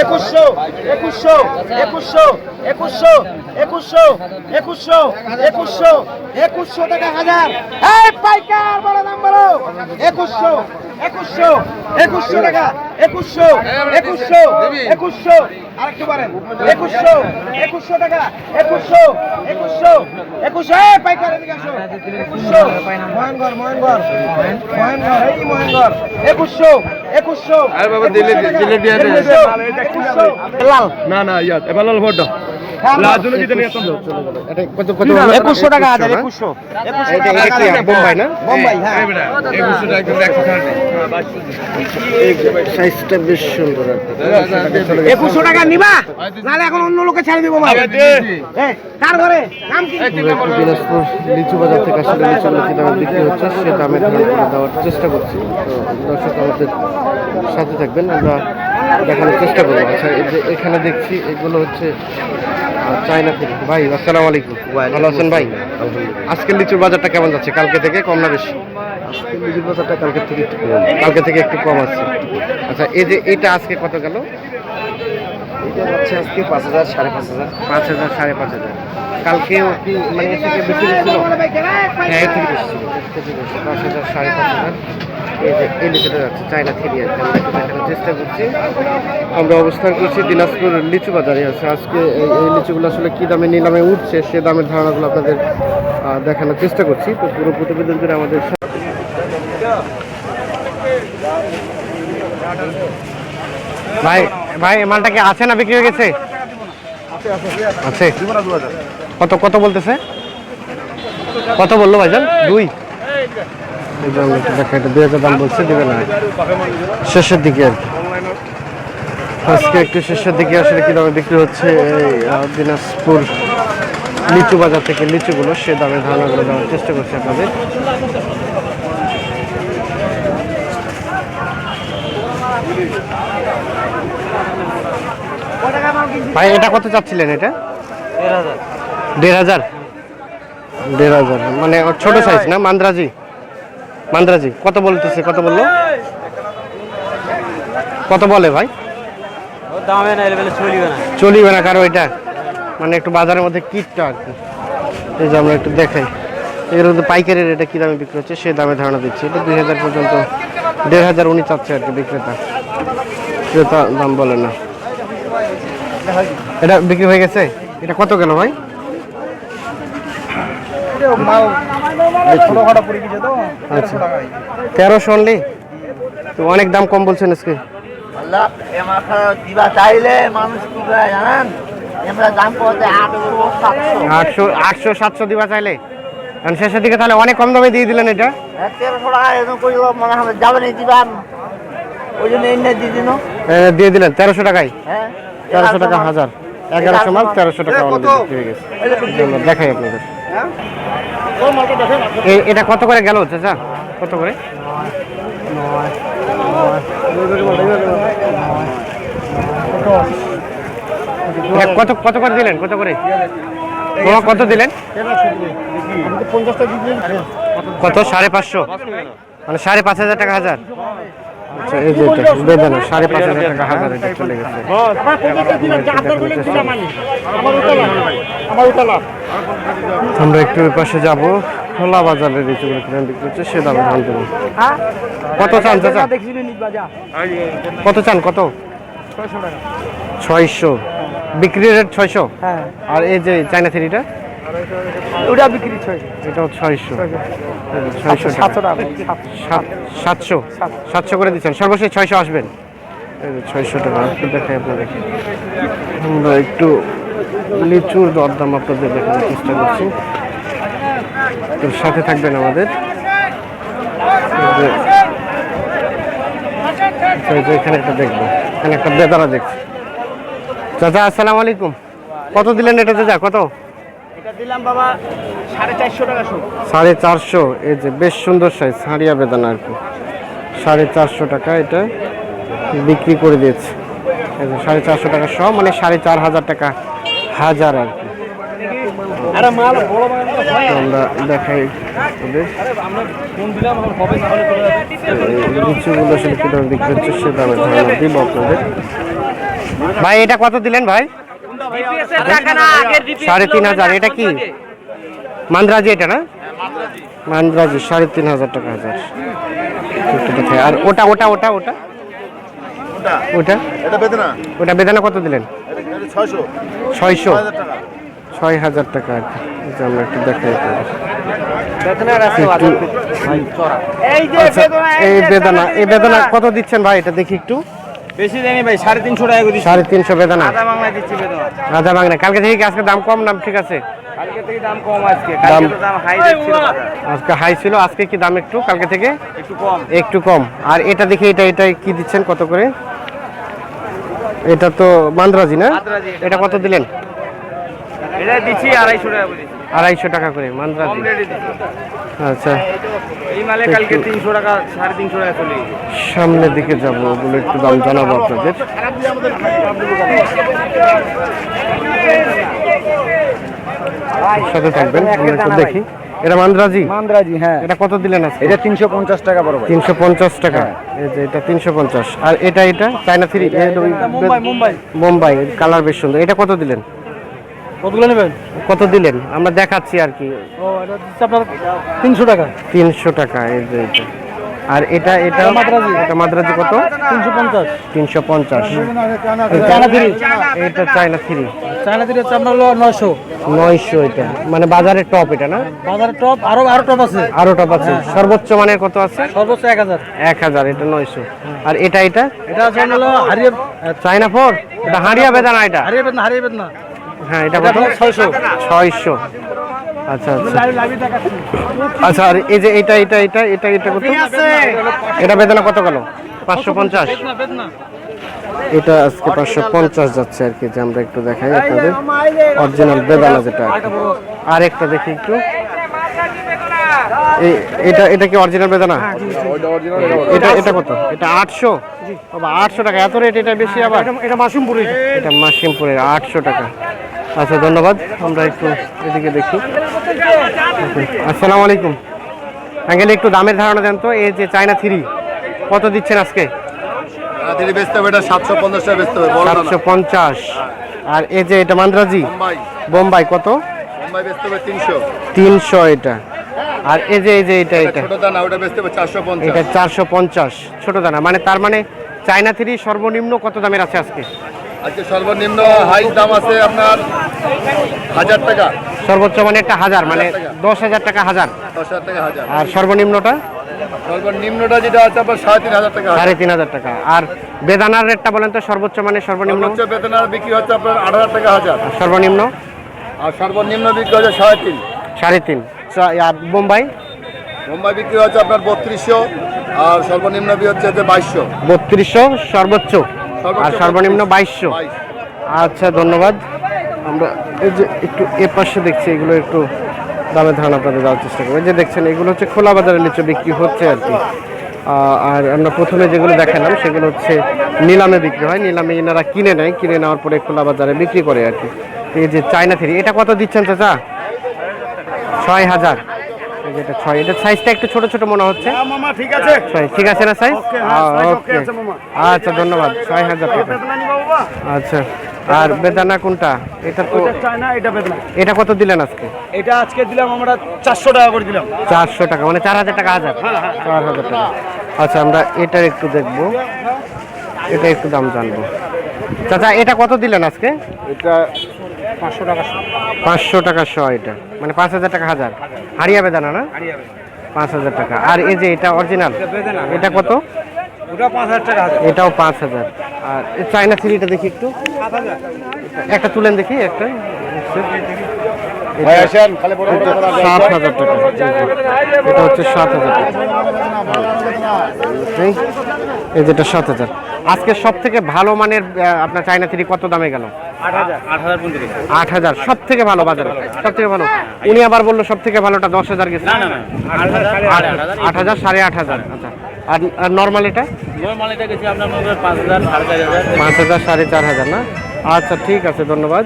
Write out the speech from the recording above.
একুশশো একুশশো একুশশো একুশশো একুশশো একুশশো একুশশো একুশশো টাকা হাজার। এই পাইকার বড় দাম বলো। একুশশো। একুশশো একুশশো টাকা একুশশো একুশশো একুশশো আরেকটু পারেন একুশশো একুশশো টাকা একুশশো একুশশো একুশশো পাইকার একুশশো মহেনগর মহেনগর মহেনগর এই মহেনগর একুশশো একুশশো আরে বাবা, দিলে- দিলে দিয়ে দে। একুশশো। লাল। না না ইয়া এবার লাল ভোট একুশশো টাকা নিবা? নাহলে এখন অন্য লোকে ছেড়ে দিবো লিচু বাজার থেকে বিক্রি হচ্ছে সে দেওয়ার চেষ্টা করছি। সাথে থাকবেন আমরা দেখানোর চেষ্টা করব। আচ্ছা এখানে দেখছি এগুলো হচ্ছে চায়না থেকে। ভাই আসসালামু আলাইকুম। ভালো আছেন ভাই? আজকের লিচুর বাজারটা কেমন যাচ্ছে? কালকে থেকে কম না বেশি? আজকের লিচুর বাজারটা কালকে থেকে একটু কম। কালকে থেকে একটু কম আছে। আচ্ছা এই যে এটা আজকে কত গেল? এটা হচ্ছে আজকে পাঁচ হাজার সাড়ে পাঁচ হাজার। পাঁচ হাজার সাড়ে পাঁচ হাজার। কালকেও কি মানে এর থেকে বেশি ছিল? হ্যাঁ এর থেকে বেশি ছিল। থেকে বেশি পাঁচ হাজার সাড়ে পাঁচ হাজার। চায়না আমরা দেখানোর চেষ্টা করছি। আমরা অবস্থান করছি দিনাজপুর লিচু বাজারে। আছে আজকে এই লিচুগুলো আসলে কী দামে নিলামে উঠছে, সে দামের ধারণাগুলো আপনাদের দেখানোর চেষ্টা করছি। তো পুরো প্রতিবেদন জুড়ে আমাদের ভাই ভাই মালটা কি আছে না বিক্রি হয়ে গেছে? আছে। কত কত বলতেছে? কত বলল ভাইজান? দুই। আমরা এটা দুই হাজার দাম বলছে দিবে না। শেষের দিকে আর কি। আজকে একটু শেষের দিকে আসলে কি দামে বিক্রি হচ্ছে এই দিনাজপুর লিচু বাজার থেকে লিচুগুলো সে দামে ধারণাগুলো দেওয়ার চেষ্টা করছি আপনাদের। ভাই এটা কত চাচ্ছিলেন এটা? দেড় হাজার। দেড় হাজার। মানে ওর ছোট সাইজ না মান্দ্রাজি? মান্দ্রাজি কত বলতেছে কত বলল? কত বলে ভাই? দামে না চলিবে না। চলিবে না কারও এটা? মানে একটু বাজারের মধ্যে কিটটা আর কি। এই যে আমরা একটু দেখাই। এর মধ্যে পাইকারি রেটে কী দামে বিক্রি হচ্ছে? সে দামে ধারণা দিচ্ছি। এটা দুই হাজার পর্যন্ত দেড় হাজার উনি চাচ্ছে আর কি বিক্রেতা। ক্রেতা দাম বলে না। এটা বিক্রি হয়ে গেছে? এটা কত গেল ভাই? তেরোশো আচ্ছা। অনলি তো অনেক দাম কম বলছেন আজকে। আটশো আটশো সাতশো দিবা চাইলে? শেষের দিকে তাহলে অনেক কম দামে দিয়ে দিলেন এটা। দিয়ে দিলেন তেরোশো টাকায়? তেরোশো টাকা হাজার। এগারোশো মাল তেরোশো টাকা দেখাই আপনাদের। এটা কত করে গেল, চাচা? কত করে? কত কত করে দিলেন, কত করে? কত দিলেন? কত, সাড়ে পাঁচশো? মানে সাড়ে পাঁচ হাজার টাকা হাজার। আচ্ছা এই যে এটা বেদানা সাড়ে পাঁচ হাজার টাকা হাজার এটা চলে গেছে আমরা একটু ওই পাশে যাব খোলা বাজারে লিচুগুলো কিনে বিক্রি হচ্ছে সে দামে ধান দেবো কত চান চাচা কত চান কত ছয়শো বিক্রি রেট ছয়শো হ্যাঁ আর এই যে চাইনা থ্রিটা ওটা বিক্রি ছয়শো এটাও ছয়শো। ছয়শো সাতশো টাকা। সাতশো। সাতশো করে দিচ্ছেন। সর্বশেষ ছয়শো আসবেন। ছয়শো টাকা। একটু দেখাই আপনাদের। আমরা একটু লিচুর দরদাম আপনাদের দেখানোর চেষ্টা করছি। তো সাথে থাকবেন আমাদের। এখানে একটা দেখব। এখানে একটা বেদারা দেখছি। চাচা আসসালামু আলাইকুম। কত দিলেন এটা চাচা? কত? দিলাম বাবা সাড়ে চারশো টাকা শো সাড়ে চারশো এই যে বেশ সুন্দর সাইজ হাঁড়িয়া বেদানা আর কি। সাড়ে চারশো টাকা এটা বিক্রি করে দিয়েছে। সাড়ে চারশো টাকা সহ মানে সাড়ে চার হাজার টাকা হাজার আর কি। আরে মাল বড় মাল তো আমরা দেখাই লিচুগুলো আসলে বিক্রি হচ্ছে সে দামে ধারণা দিব আপনাদের। ভাই এটা কত দিলেন ভাই? সাড়ে তিন হাজার। এটা কি? মান্দ্রাজি এটা না? মান্দ্রাজি। সাড়ে তিন হাজার টাকা হাজার। আর ওটা ওটা ওটা ওটা? ওটা। ওটা? বেদানা। কত দিলেন? ছয়শো। ছয় হাজার টাকা। আর কি। আমরা একটু দেখাই এই আচ্ছা, এই বেদানা এই বেদানা। কত দিচ্ছেন ভাই? এটা দেখি একটু। বেশি দেয়নি ভাই সাড়ে তিনশো টাকা করে সাড়ে তিনশো বেদানা আধা বাংলায় দিচ্ছি বেদনা রাজা বাংলা কালকে থেকে কি আজকে দাম কম নাম ঠিক আছে? কালকে থেকে দাম কম আজকে দাম- কালকে দাম হাই দিচ্ছিল আজকে হাই ছিল আজকে কি দাম একটু কালকে থেকে? একটু কম। একটু কম। আর এটা দেখি এটা এটা কি দিচ্ছেন কত করে? এটা তো মান্দ্রাজি না? এটা, কত দিলেন? এটা দিচ্ছি আড়াইশো টাকা করে আড়াইশো টাকা করে মান্দ্রাজি। আচ্ছা। সামনের দিকে যাব ওগুলো একটু দাম জানাব আপনাদের। সাথে থাকবেন দেখি। এটা মান্দ্রাজি মান্দ্রাজি হ্যাঁ। এটা কত দিলেন আজকে? এটা তিনশো পঞ্চাশ টাকা বড় ভাই। তিনশো পঞ্চাশ টাকা। এই যে এটা তিনশো পঞ্চাশ। আর এটা এটা? China three? Mumbai Mumbai. Mumbai colour বেশ সুন্দর। এটা কত দিলেন? কতগুলো নেবেন? কত দিলেন? আমরা দেখাচ্ছি আর কি। ও এটা দিচ্ছে আপনার তিনশো টাকা। তিনশো টাকা এই যে এটা। আর এটা এটা মাদ্রাজি। এটা মাদ্রাজি কত? তিনশো পঞ্চাশ। তিনশো পঞ্চাশ। China three. এটা চায়না থ্রি। চায়না থ্রি হচ্ছে আপনার হলো নয়শো। নয়শো এটা। মানে বাজারের টপ এটা না? বাজারের টপ আরও আরও টপ আছে। আরও টপ আছে। সর্বোচ্চ মানের কত আছে? সর্বোচ্চ এক হাজার। এক হাজার এটা নয়শো। আর এটা এটা? এটা হলো হারিয়ে চায়না ফোর? এটা হারিয়া বেদানা এটা? হারিয়ে বেদ না হারিয়ে বেদ না। হ্যাঁ এটা কত ছয়শো। ছয়শো। আচ্ছা আচ্ছা। আচ্ছা আর এই যে এটা এটা এটা এটা এটা কত? এটা বেদানা কত গেল? পাঁচশো পঞ্চাশ। এটা আজকে পাঁচশো পঞ্চাশ যাচ্ছে আর কি যে আমরা একটু দেখাই আপনাদের। অরিজিনাল বেদানা যেটা আর একটা দেখি একটু। এই এটা এটা কি অরিজিনাল বেদানা? এটা এটা কত? এটা আটশো? বাবা আটশো টাকা। এত রেট এটা বেশি আবার? এটা মাসিমপুরের। এটা মাসিমপুরের আটশো টাকা। আচ্ছা ধন্যবাদ। আমরা একটু এদিকে দেখি। আসসালামু আলাইকুম। আঙ্কেল একটু দামের ধারণা দেন তো। এই যে চায়না থ্রি কত দিচ্ছেন আজকে? সাতশো পঞ্চাশ আর এই যে এটা মান্দ্রাজি? বোম্বাই। কত? তিনশো। এটা। আর এই যে এই যে এটা এটা এটা চারশো পঞ্চাশ ছোট দানা। মানে তার মানে চায়না থ্রি সর্বনিম্ন কত দামের আছে আজকে? আজকে সর্বনিম্ন হাই দাম আছে আপনার হাজার টাকা। সর্বোচ্চ মানে একটা হাজার মানে দশ হাজার টাকা হাজার। দশ হাজার টাকা হাজার। আর সর্বনিম্নটা? সর্বনিম্নটা যেটা আছে আপনার সাড়ে তিন হাজার টাকা সাড়ে তিন হাজার টাকা। আর বেদানার রেটটা বলেন তো সর্বোচ্চ মানে সর্বনিম্ন? বিক্রি হচ্ছে আপনার আট হাজার টাকা হাজার। সর্বনিম্ন? আর সর্বনিম্ন বিক্রি হচ্ছে সাড়ে তিন। সাড়ে তিন। আর বোম্বাই বিক্রি হচ্ছে আপনার বত্রিশশো আর সর্বনিম্ন বিক্রি হচ্ছে যে বাইশশো। বত্রিশশো সর্বোচ্চ। আর সর্বনিম্ন বাইশশো। আচ্ছা ধন্যবাদ। আমরা এই যে একটু এ পাশে দেখছি, এগুলো একটু দামের ধারণা আপনাদের দেওয়ার চেষ্টা করব। যে দেখছেন, এগুলো হচ্ছে খোলা বাজারে লিচু বিক্রি হচ্ছে আর কি। আর আমরা প্রথমে যেগুলো দেখালাম, সেগুলো হচ্ছে নিলামে বিক্রি হয়। নিলামে এনারা কিনে নেয়, কিনে নেওয়ার পরে খোলা বাজারে বিক্রি করে আর কি। এই যে চায়না থ্রি, এটা কত দিচ্ছেন চাচা? ছয় হাজার। এই যেটা ছয় এটা সাইজটা একটু ছোট ছোট মনে হচ্ছে। মামা ঠিক আছে। ছয় ঠিক আছে না সাইজ হ্যাঁ, ওকে আচ্ছা ধন্যবাদ। ছয় হাজার টাকা। আচ্ছা আর বেদানা কোনটা? এটা তো চায়না এটা বেদনা। এটা কত দিলেন আজকে? এটা আজকে দিলাম আমরা চারশো টাকা করে দিলাম। চারশো টাকা মানে চার হাজার টাকা হাজার। চার হাজার টাকা। আচ্ছা আমরা এটার একটু দেখব। এটা একটু দাম জানব। চাচা এটা কত দিলেন আজকে? এটা পাঁচশো টাকা পাঁচশো টাকা শ এটা। মানে পাঁচ হাজার টাকা হাজার। হারিয়া বেদানা না পাঁচ হাজার টাকা আর এই যে এটা অরিজিনাল এটা কত এটাও পাঁচ হাজার আর এই চায়না থ্রিটা দেখি একটু একটা তুলেন দেখি একটা ভাই আসেন খালি বড় বড় কথা বলবেন। সাত হাজার টাকা এটা হচ্ছে সাত হাজার টাকা এই- এই যেটা সাত হাজার আজকে সব থেকে ভালো মানের আপনার চায়না থ্রি কত দামে গেল আট হাজার। সব থেকে ভালো বাজারে। সব থেকে ভালো উনি আবার বলল সব থেকে ভালোটা দশ হাজার গেছে। আট হাজার সাড়ে আট হাজার। আট হাজার সাড়ে আট হাজার। আচ্ছা। আর আর নর্মাল এটা? নর্মাল এটা গেছে আপনার পাঁচ হাজার সাড়ে চার হাজার। পাঁচ হাজার সাড়ে চার হাজার না? আচ্ছা ঠিক আছে ধন্যবাদ।